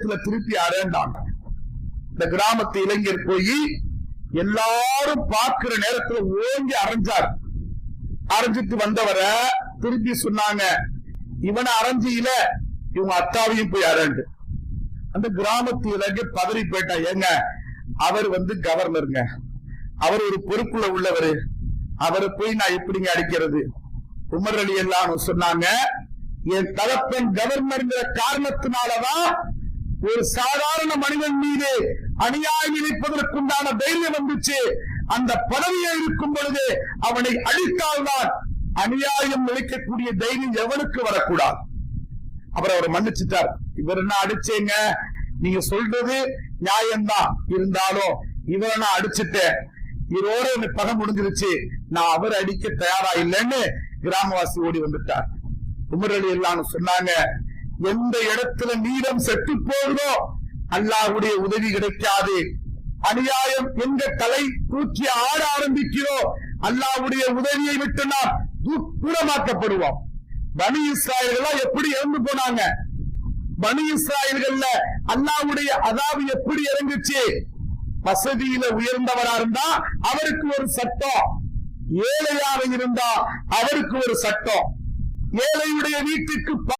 இதுல திருப்பி அறேண்டாங்க இந்த கிராமத்து இளைஞர் போய் எல்லாரும் பார்க்கிற நேரத்துல ஓங்கி அரைஞ்சார். அரைஞ்சிட்டு வந்தவரை திருப்பி சொன்னாங்க இவனை அரைஞ்சியில இவங்க அத்தாவையும் போய் அரண்டு அந்த கிராமத்து இளைஞர் பதறி போயிட்டா ஏங்க அவர் வந்து கவர்னருங்க அவர் ஒரு பொறுப்புல உள்ளவரு. அவரை போய் நான் எப்படிங்க அடிக்கிறது? உமர் அலி எல்லாம் சொன்னாங்க என் தகப்பன் கவர்னர்ங்கிற காரணத்தினாலதான் ஒரு சாதாரண மனிதன் மீது அநியாயம் இணைப்பதற்குண்டான தைரியம் வந்துச்சு. அந்த பதவியை இருக்கும் பொழுது அவனை அழித்தால்தான் அநியாயம் இழைக்கக்கூடிய தைரியம் எவனுக்கு வரக்கூடாது. அப்புறம் அவர் மன்னிச்சுட்டார். இவர் என்ன அடிச்சேங்க? நீங்க சொல்றது நியாயம்தான். இருந்தாலும் இவரை நான் அடிச்சுட்டேன். இவரோட எனக்கு பகை முடிஞ்சிருச்சு. நான் அவர் அடிக்க தயாரா இல்லைன்னு கிராமவாசி ஓடி வந்துட்டார். உமர் அலி எல்லாம் சொன்னாங்க. எந்த இடத்துல நீரம் செத்து போகுதோ அல்லாஹுடைய உதவி கிடைக்காது. அநியாயம் எங்க தலை தூக்கி ஆட ஆரம்பிக்கிறோம் அல்லாவுடைய உதவியை விட்டு நாம் தூரமாக்கப்படுவோம் பனி இஸ்ராயல்கள் எப்படி இறந்து போனாங்க? பனி இஸ்ராயல்கள்ல அல்லாவுடைய அதாவு எப்படி இறங்குச்சு? வசதியில உயர்ந்தவரா இருந்தா அவருக்கு ஒரு சட்டம். ஏழையாக இருந்தா அவருக்கு ஒரு சட்டம். ஏழையுடைய வீட்டுக்கு